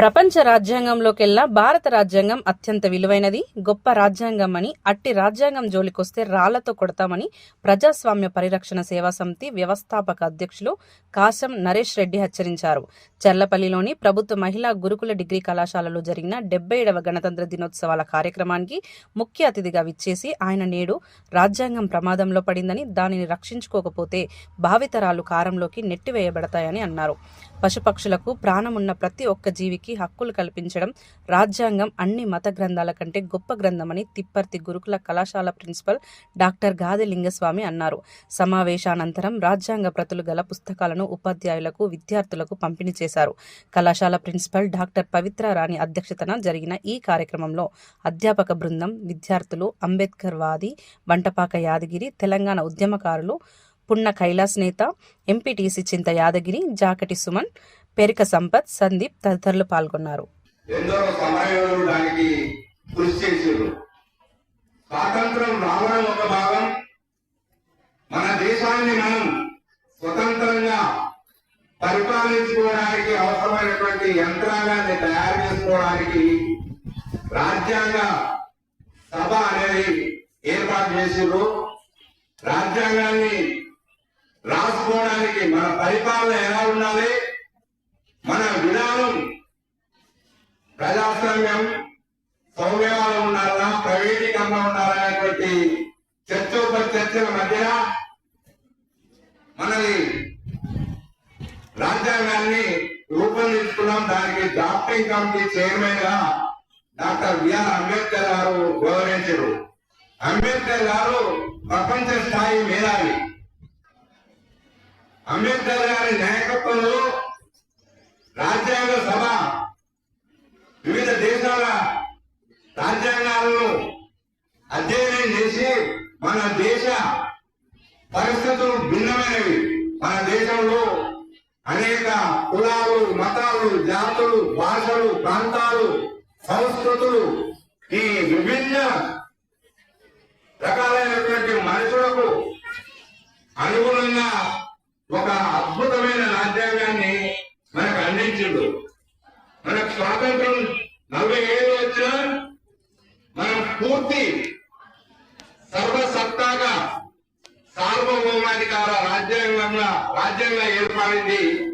ప్రపంచ రాజ్యాంగంలోకెల్లా భారత రాజ్యాంగం అత్యంత విలువైనది గొప్ప రాజ్యాంగం అని అట్టి రాజ్యాంగం జోలికొస్తే రాళ్ళతో కొడతామని ప్రజాస్వామ్య పరిరక్షణ సేవా సమితి వ్యవస్థాపక అధ్యక్షులు కాశం నరేష్ రెడ్డి హెచ్చరించారు. చర్లపల్లిలోని ప్రభుత్వ మహిళా గురుకుల డిగ్రీ కళాశాలలో జరిగిన డెబ్బై ఏడవ గణతంత్ర దినోత్సవాల కార్యక్రమానికి ముఖ్య అతిథిగా విచ్చేసి ఆయన నేడు రాజ్యాంగం ప్రమాదంలో పడిందని దానిని రక్షించుకోకపోతే భావితరాలు కారంలోకి నెట్టివేయబడతాయని అన్నారు. పశుపక్షులకు ప్రాణమున్న ప్రతి ఒక్క జీవికి హక్కులు కల్పించడం రాజ్యాంగం అన్ని మత గ్రంథాల కంటే గొప్ప గ్రంథమని తిప్పర్తి గురుకుల కళాశాల ప్రిన్సిపల్ డాక్టర్ గాది లింగస్వామి అన్నారు. సమావేశానంతరం రాజ్యాంగ ప్రతులు గల పుస్తకాలను ఉపాధ్యాయులకు విద్యార్థులకు పంపిణీ చేశారు. కళాశాల ప్రిన్సిపల్ డాక్టర్ పవిత్ర రాణి అధ్యక్షతన జరిగిన ఈ కార్యక్రమంలో అధ్యాపక బృందం విద్యార్థులు అంబేద్కర్ వాది వంటపాక యాదగిరి తెలంగాణ ఉద్యమకారులు పున్న కైలాస్ నేత ఎంపీటీసీ చింత యాదగిరి జాకటి సుమన్ పెరిక సంపత్ సందీప్ తదితరులు పాల్గొన్నారు. కృషి స్వాతంత్రం రావడం ఒక భాగం. మన దేశాన్ని మనం స్వతంత్రంగా పరిపాలించుకోవడానికి అవసరమైనటువంటి యంత్రాంగాన్ని తయారు చేసుకోవడానికి రాజ్యాంగ సభ అనేది ఏర్పాటు చేసిండ్రు. రాజ్యాంగాన్ని రాసుకోవడానికి మన పరిపాలన ఎలా ఉండాలి? మన విధానం ప్రజాస్వామ్యం సౌమ్యవాదం ఉండాలా ప్రైవేటీకరణ ఉండాలా అనేటువంటి చర్చల మధ్య మనది రాజ్యాంగాన్ని రూపొందించుకున్నాం. దానికి డాక్టరింగ్ కమిటీ చైర్మన్గా డాక్టర్ బిఆర్ అంబేద్కర్ గారు గౌరవించారు అంబేద్కర్ గారు ప్రపంచ స్థాయి మేధావి. అంబేద్కర్ గారి నాయకత్వంలో రాజ్యాంగ సభ వివిధ దేశాల రాజ్యాంగాలను అధ్యయనం చేసి మన దేశ పరిస్థితులు భిన్నమైనవి. మన దేశంలో అనేక కులాలు మతాలు జాతులు భాషలు ప్రాంతాలు సంస్కృతులు ఈ విభిన్న రకాలైనటువంటి మనుషులకు అనుగుణంగా ఒక అద్భుతమైన రాజ్యాంగాన్ని మనకు అందించిండు మనకు స్వాతంత్రం నలభై ఏడు వచ్చినా మనం పూర్తి సర్వసత్తాగా సార్వభౌమాధికార రాజ్యాంగంగా రాజ్యాంగం ఏర్పడింది.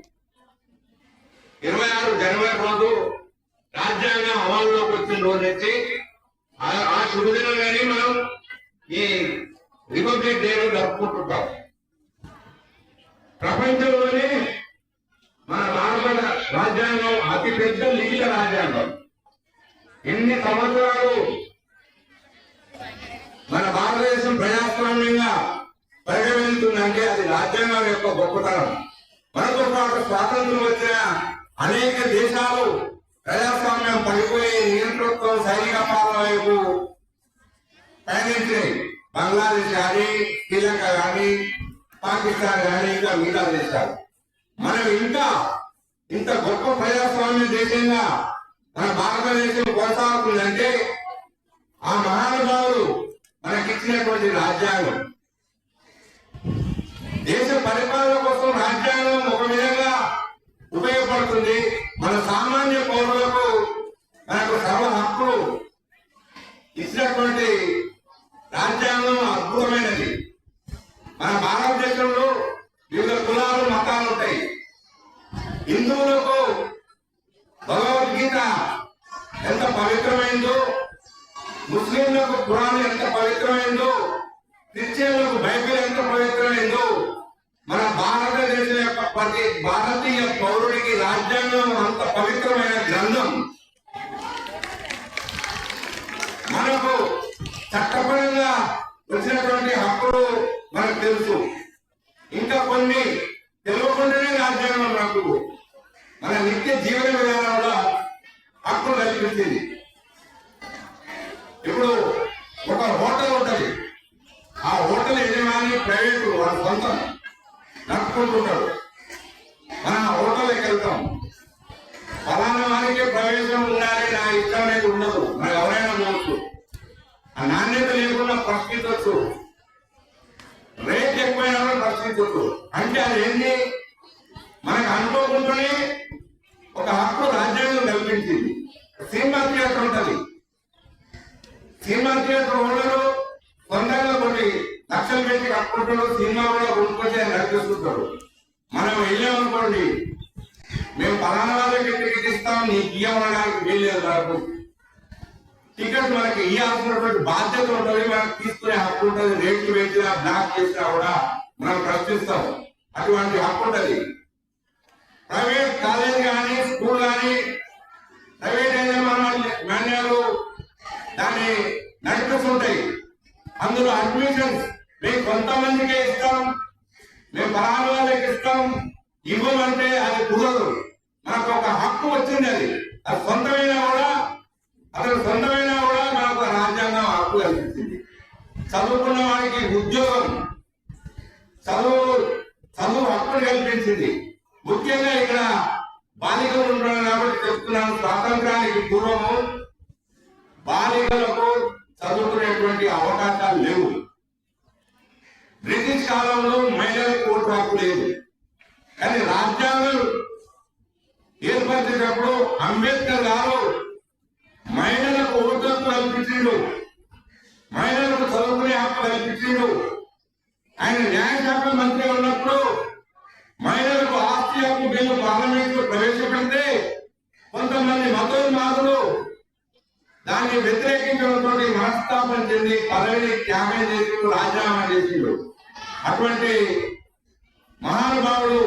ఇరవై ఆరు జనవరి రోజు రాజ్యాంగం అమలులోకి వచ్చిన రోజు వచ్చి ఆ- శుభదినం కానీ మనం ఈ రిపబ్లిక్ డే జరుపుకుంటుంటాం. ప్రపంచంలో మన భారత రాజ్యాంగం అతి పెద్ద లిఖిత రాజ్యాంగం ఎన్ని సంవత్సరాలు? మన భారతదేశం ప్రజాస్వామ్యంగా పరిగణిస్తుందంటే అది రాజ్యాంగం యొక్క గొప్పతనం. మనతో పాటు స్వాతంత్రం వచ్చిన అనేక దేశాలు ప్రజాస్వామ్యం పడిపోయి నియంతృత్వం సైనిక పాలన వైపు పయనించినాయి. బంగ్లాదేశ్ కానీ శ్రీలంక కానీ పాకిస్తాన్ కానీ ఇంకా మిగతా దేశాలు. మనం ఇంకా ఇంత గొప్ప ప్రజాస్వామ్య దేశంగా మన భారతదేశం కొనసాగుతుందంటే ఆ మహానుభావులు మనకిచ్చినటువంటి రాజ్యాంగం. దేశ పరిపాలన కోసం రాజ్యాంగం ఒక విధంగా ఉపయోగపడుతుంది. మన సామాన్య పౌరులకు మనకు సర్వ హక్కులు ఇచ్చినటువంటి రాజ్యాంగం అద్భుతమైనది మన భారతదేశంలో వివిధ కులాలు మతాలు ఉంటాయి హిందువులకు భగవద్గీత ఎంత పవిత్రమైందో ముస్లింలకు ఖురాన్ ఎంత పవిత్రమైందో క్రిస్టియన్లకు బైబిల్ ఎంత పవిత్రమైందో మన భారతదేశం యొక్క ప్రతి భారతీయ పౌరుడికి రాజ్యాంగం అంత పవిత్రమైన గ్రంథం. మనకు చట్టపరంగా వచ్చినటువంటి హక్కులు మనకు తెలుసు. ఇంకా కొన్ని తెలియకుండానే రాజ్యాంగం మనకు మన నిత్య జీవన విధానంలో హక్కులు కల్పించింది. ఇప్పుడు ఒక హోటల్ ఉంటుంది. ఆ హోటల్ యజమాని ప్రైవేటు వాడు సొంతం నడుపుకుంటుంటాడు. మనం ఆ హోటల్కి వెళ్తాం. ఫలానా వారికి ప్రవేశం ఉండాలి నా ఇష్టం అనేది ఉండదు. మరి ఎవరైనా ఉండొచ్చు ఆ నాణ్యత లేకుండా ప్రశ్నించవచ్చు రేట్ ఎక్కువైనా కూడా ప్రశ్నించవచ్చు అంటే అది ఏంటి మనకు అనుకోకుండానే ఒక హక్కు రాజ్యాంగం కల్పించింది. కల్పించింది సినిమా థియేటర్ ఉంటది. సినిమా థియేటర్ ఓనరు సొంతంగా కొన్ని లక్షలు పెట్టి కట్టుకుంటాడు సినిమా కూడా కొనుక్కొచ్చి ఆయన నడిపిస్తుంటాడు మనం వెళ్ళామనుకోండి మేము పలానా వాళ్ళకి టికెట్ ఇస్తాం నీకు ఇవ్వడానికి వీల్లేదు నాకు. టికెట్ మనకి ఇవ్వాల్సినటువంటి బాధ్యత ఉంటుంది మనకు తీసుకునే హక్కు ఉంటుంది రేట్లు పెంచినా బ్లాక్ చేసినా కూడా మనం ప్రశ్నిస్తాం. అటువంటి హక్కు ఉంటుంది. ప్రైవేట్ కాలేజ్ కానీ స్కూల్ కానీ ప్రైవేట్ మాన్యాలు దాన్ని నడిపిస్తుంటాయి. అందులో అడ్మిషన్స్ మేము కొంతమందికే ఇస్తాం మేము పలానా వాళ్ళకి ఇస్తాం. ఇవ్వమంటే అది కుదరదు. మనకు ఒక హక్కు వచ్చింది అది. అది సొంతమైనా కూడా అతను సొంతమైనా కూడా మనకు రాజ్యాంగం హక్కు కల్పించింది. చదువుకున్న వాడికి ఉద్యోగం చదువు చదువు హక్కును కల్పించింది. ముఖ్యంగా ఇక్కడ బాలికలు ఉంటున్నారు కాబట్టి చెప్తున్నాను స్వాతంత్రానికి పూర్వము బాలికలకు చదువుకునేటువంటి అవకాశాలు లేవు. బ్రిటిష్ కాలంలో మహిళలకు ఓటు హక్కు లేదు. కానీ రాజ్యాంగం ఏర్పరిచేటప్పుడు అంబేద్కర్ గారు మహిళలకు ఓటు హక్కు కల్పించిండు. మహిళలకు చదువుకునే హక్కు కల్పించిండు. ఆయన న్యాయశాఖ మంత్రి ఉన్నప్పుడు మహిళలకు ఆస్తి హక్కు బిల్లు పార్లమెంట్లో ప్రవేశపెడితే కొంతమంది మతోన్మాదులు దాన్ని వ్యతిరేకించడంతో మనస్తాపం చెంది పదవిని త్యాగం చేసి రాజీనామా చేసిండు. అటువంటి మహానుభావుడు